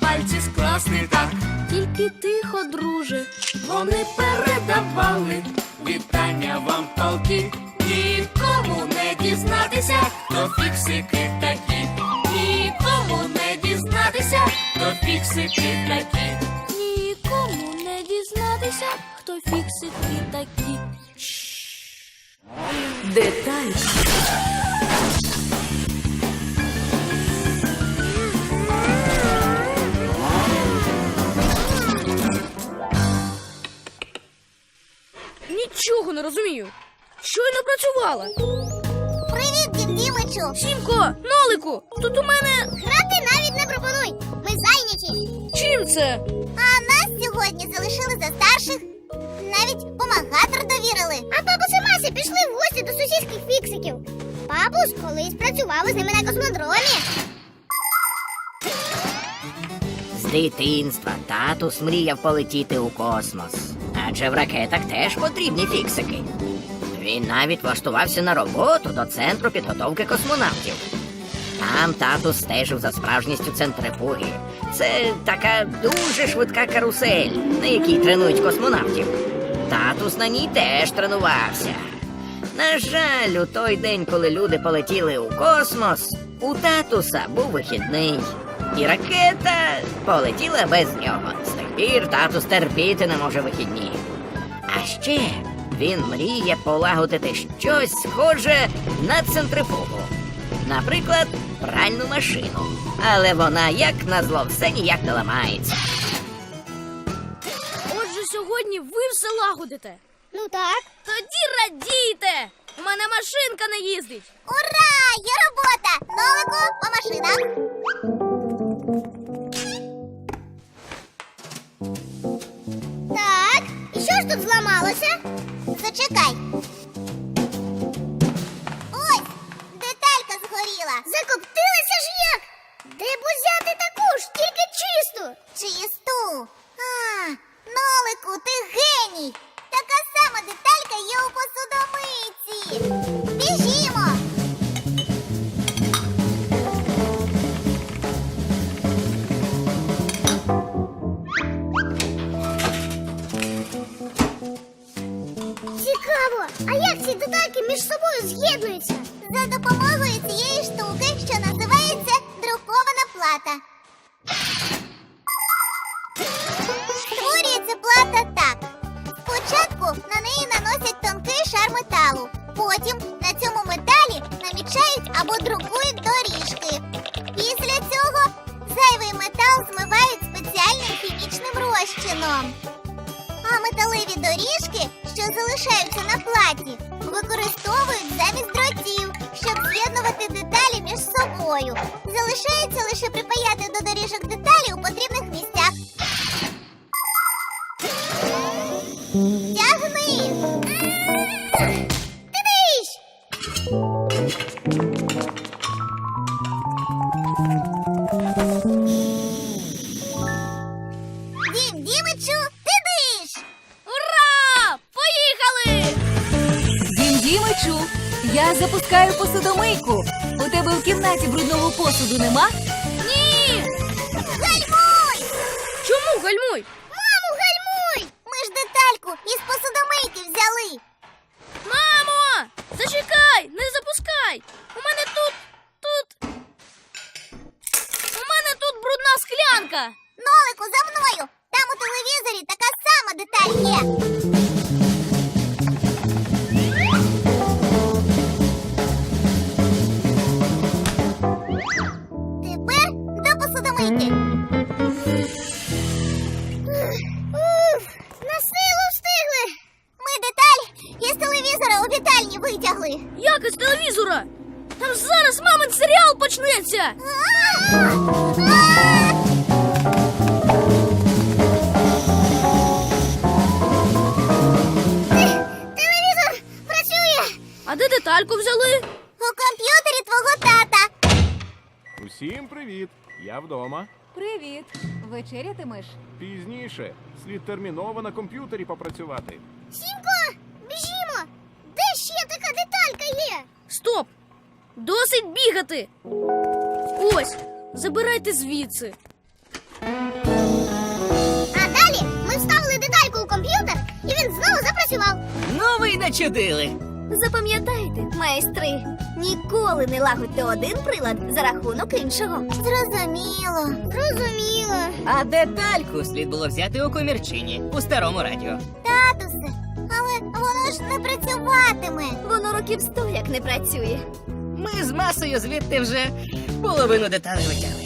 пальці скласти так, тільки тихо, друже. Вони передавали вітання вам полки. Нікому не дізнатися, хто фіксики такі. Нікому не дізнатися, хто фіксики такі. Нікому не дізнатися, хто фіксики такі. Деталь. Щойно. Привіт, дім Дімичу! Сімко, нолику, тут у мене. Грати навіть не пропонуй. Ми зайняті. Чим це? А нас сьогодні залишили за старших. Навіть помагатор довірили. А папус і Мася пішли в гості до сусідських фіксиків. Папус колись працював із ними на космодромі. З дитинства татус мріяв полетіти у космос. Адже в ракетах теж потрібні фіксики. Він навіть влаштувався на роботу до центру підготовки космонавтів. Там татус стежив за справжністю центрифуги. Це така дуже швидка карусель, на якій тренують космонавтів. Татус на ній теж тренувався. На жаль, у той день, коли люди полетіли у космос, у татуса був вихідний. І ракета полетіла без нього. З тих пір татус терпіти не може вихідні. А ще він мріє полагодити щось схоже на центрифугу. Наприклад, пральну машину. Але вона, як назло, все ніяк не ламається. Отже, сьогодні ви все лагодите. Ну так. Тоді радійте! У мене машинка не їздить. Ура! Є робота! Нолику по машинах. Зачекай. Ось, деталька згоріла. Закоптилася ж як? Де б узяти таку ж, тільки чисту? Чисту? А, Нолику, ти геній! Така сама деталька є у посудомийці. Біжімо! Цікаво, а як ці детальки між собою з'єднуються? За допомогою цієї штуки, що називається друкована плата. Створюється плата так. Спочатку на неї наносять тонкий шар металу. Потім на цьому металі намічають або друкують доріжки. Після цього зайвий метал змивають спеціальним хімічним розчином. А металеві доріжки, залишаються на платі, використовують замість дротів, щоб з'єднувати деталі між собою. Залишається я запускаю посудомийку. У тебе в кімнаті брудного посуду нема? Ні! Гальмуй! Чому гальмуй? Мамо, гальмуй! Ми ж детальку із посудомийки взяли. Мамо! Зачекай! Не запускай! У мене тут. тут. У мене тут брудна склянка! Нолику за мною. Там у телевізорі така сама деталь є. Почнеться! Телевізор працює А де детальку взяли? у комп'ютері твого тата. Усім привіт! Я вдома. Привіт. Вечерятимеш? Пізніше слід терміново на комп'ютері попрацювати. Сімко, біжімо! Де ще така деталька є? Стоп! Досить бігати! Ось! Забирайте звідси. А далі ми вставили детальку у комп'ютер, і він знову запрацював. Ну ви й начудили. Запам'ятайте, майстри, ніколи не лагодьте один прилад за рахунок іншого. Зрозуміло, зрозуміло. А детальку слід було взяти у комірчині у старому радіо. Татусе, але воно ж не працюватиме. Воно років сто як не працює. Ми з масою звідти вже половину деталей витягли.